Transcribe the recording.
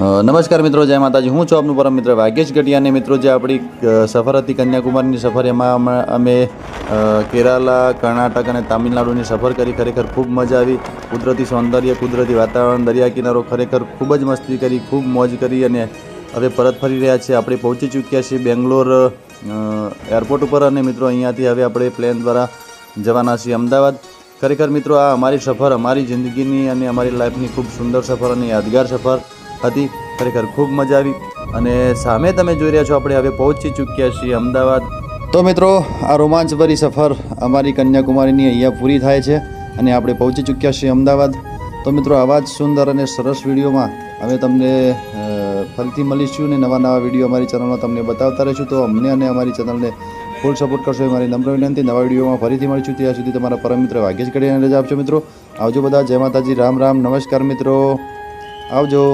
નમસ્કાર મિત્રો, જય માતાજી. હું છું આપનું પરમ મિત્ર ભાગ્યેશ ગઢિયા અને મિત્રો, જે આપણી સફર હતી કન્યાકુમારીની સફર, એમાં અમે- કેરાલા, કર્ણાટક અને તામિલનાડુની સફર કરી. ખરેખર ખૂબ મજા આવી. કુદરતી સૌંદર્ય, કુદરતી વાતાવરણ દરિયા કિનારો ખરેખર ખૂબ જ મસ્તી કરી, ખૂબ મોજ કરી અને હવે પરત ફરી રહ્યા છીએ. આપણે પહોંચી ચૂક્યા છીએ બેંગ્લોર એરપોર્ટ ઉપર અને મિત્રો, અહીંયાથી હવે આપણે પ્લેન દ્વારા જવાના છીએ અમદાવાદ. ખરેખર મિત્રો, આ અમારી સફર, અમારી જિંદગીની અને અમારી લાઈફની ખૂબ સુંદર સફર અને યાદગાર સફર. હતી. ખરેખર ખૂબ મજા આવી. અને સામે તમે જોઈ રહ્યા છો, આપણે હવે પહોંચી ચૂક્યા છીએ અમદાવાદ. તો મિત્રો, આ રોમાંચભરી સફર અમારી કન્યાકુમારીની અહીંયા પૂરી થાય છે અને આપણે પહોંચી ચૂક્યા છીએ અમદાવાદ. તો મિત્રો, આવા જ સુંદર અને સરસ વિડીયોમાં અમે તમને ફરીથી મળીશું અને નવા નવા વીડિયો અમારી ચેનલમાં તમને બતાવતા રહીશું. તો અમને અને અમારી ચેનલને ફૂલ સપોર્ટ કરશો એ મારી નમ્ર વિનંતી. નવા વિડીયોમાં ફરીથી મળીશું. ત્યાં સુધી તમારા પરમ મિત્ર ભાગ્યેશ કડીને રજા આપજો મિત્રો. આવજો બધા. જય માતાજી. રામ રામ. નમસ્કાર મિત્રો. આવજો.